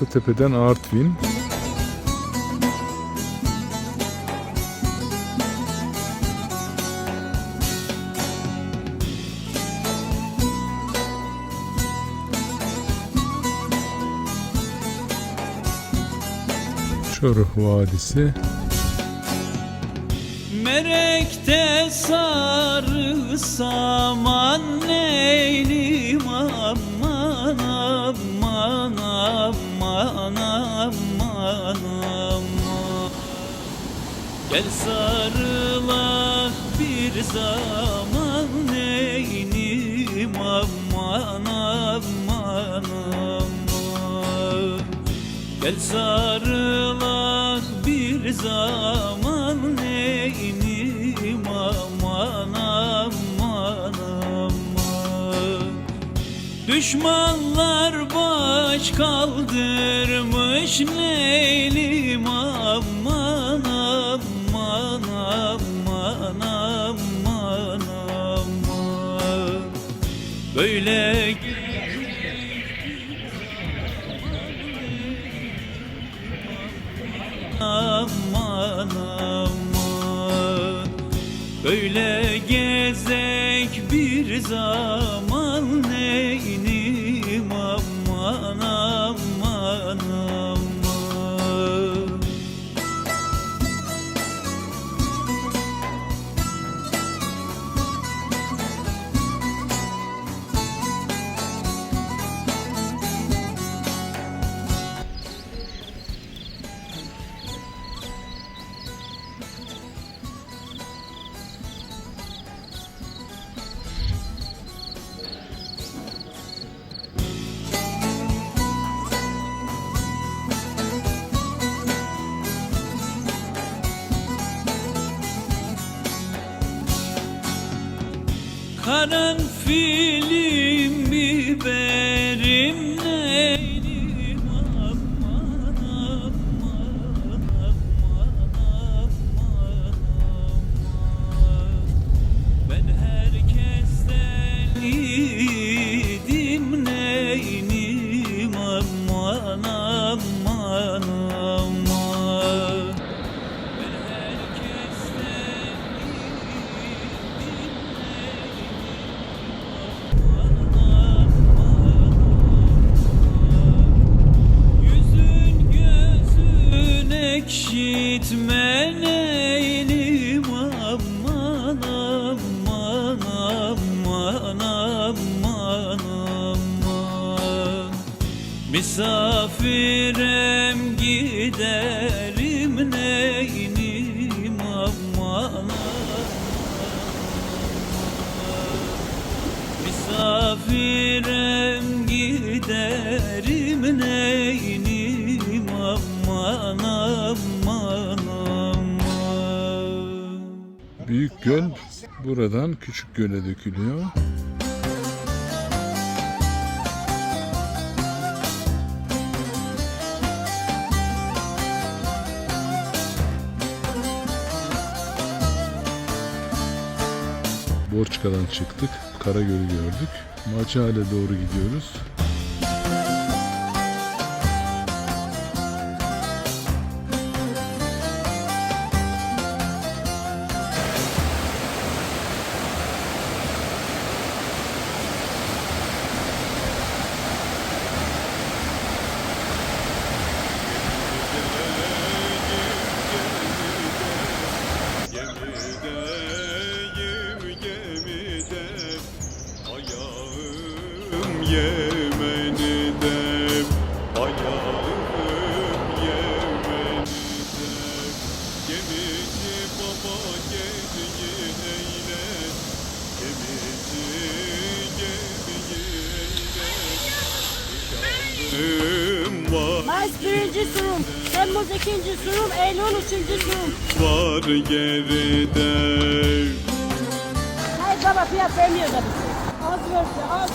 Atatepe'den Artvin. Çoruh Vadisi. Merekte sarı saman Gel sarılak bir zaman neylim aman aman aman. Gel sarılak bir zaman neynim aman aman aman. Düşmanlar baş kaldırmış neylim aman aman aman aman aman Böyle aman. Aman Böyle gezek bir zaman neynim Karanfilim biberim neylim Misafirem giderim neylim aman Misafirem giderim neynim aman aman aman Büyük göl buradan küçük göle dökülüyor. Borçka'dan çıktık. Karagöl'ü gördük. Maçhale doğru gidiyoruz. Nişanlım var Mars birinci sunum, Temmuz ikinci sunum, Eylül üçüncü sunum. var geride Hayır baba fiyat vermiyor da bize. Az verse az.